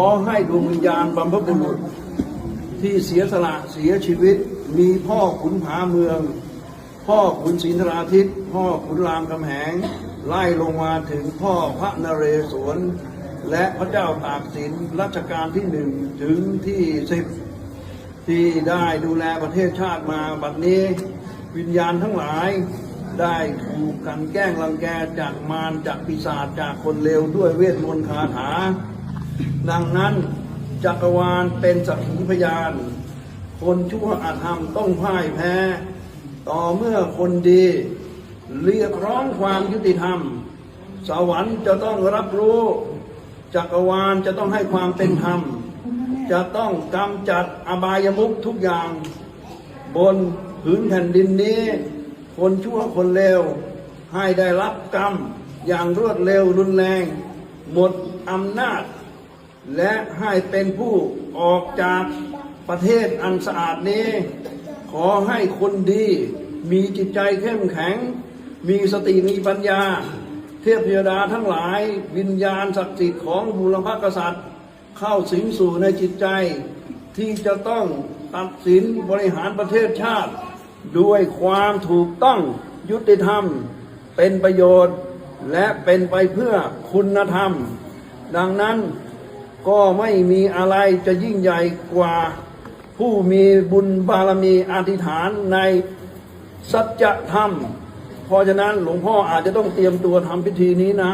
ขอให้ดวงวิญญาณบรรพบุรุษ ที่เสียสละเสียชีวิต มีพ่อขุนผาเมือง พ่อขุนศรีนราทิตพ่อขุนรามคำแหง ไล่ลงมาถึงพ่อพระนเรศวร และพระเจ้าตากสินรัชกาลที่หนึ่งถึงที่สิบที่ได้ดูแลประเทศชาติมาบัดนี้ วิญญาณทั้งหลายได้ถูกกันแกล้งรังแกจากมารจากปีศาจจากคนเลวด้วยเวทมนต์คาถา ดังนั้นจักรวาลเป็นสักขีพยาน คนชั่วอาธรรมต้องพ่ายแพ้ ต่อเมื่อคนดี เรียกร้องความยุติธรรม สวรรค์จะต้องรับรู้ จักรวาลจะต้องให้ความเป็นธรรม จะต้องกำจัดอบายมุขทุกอย่าง บนผืนแผ่นดินนี้ คนชั่วคนเลวให้ได้รับกรรมอย่างรวดเร็วรุนแรง หมดอำนาจ และให้เป็นผู้ออกจากประเทศอันสะอาดนี้ ขอให้คนดี มีจิตใจเข้มแข็ง มีสติมีปัญญา เทพเทวดาทั้งหลาย วิญญาณศักดิ์สิทธิ์ของบูรพกษัตริย์ เข้าสิงสู่ในจิตใจ ที่จะต้องตัดสินบริหารประเทศชาติ ด้วยความถูกต้องยุติธรรม เป็นประโยชน์ และเป็นไปเพื่อคุณธรรม ดังนั้น ก็ไม่มีอะไรจะยิ่งใหญ่กว่า ผู้มีบุญบารมีอธิษฐานในสัจธรรม เพราะฉะนั้นหลวงพ่ออาจจะต้องเตรียมตัวทำพิธีนี้นะ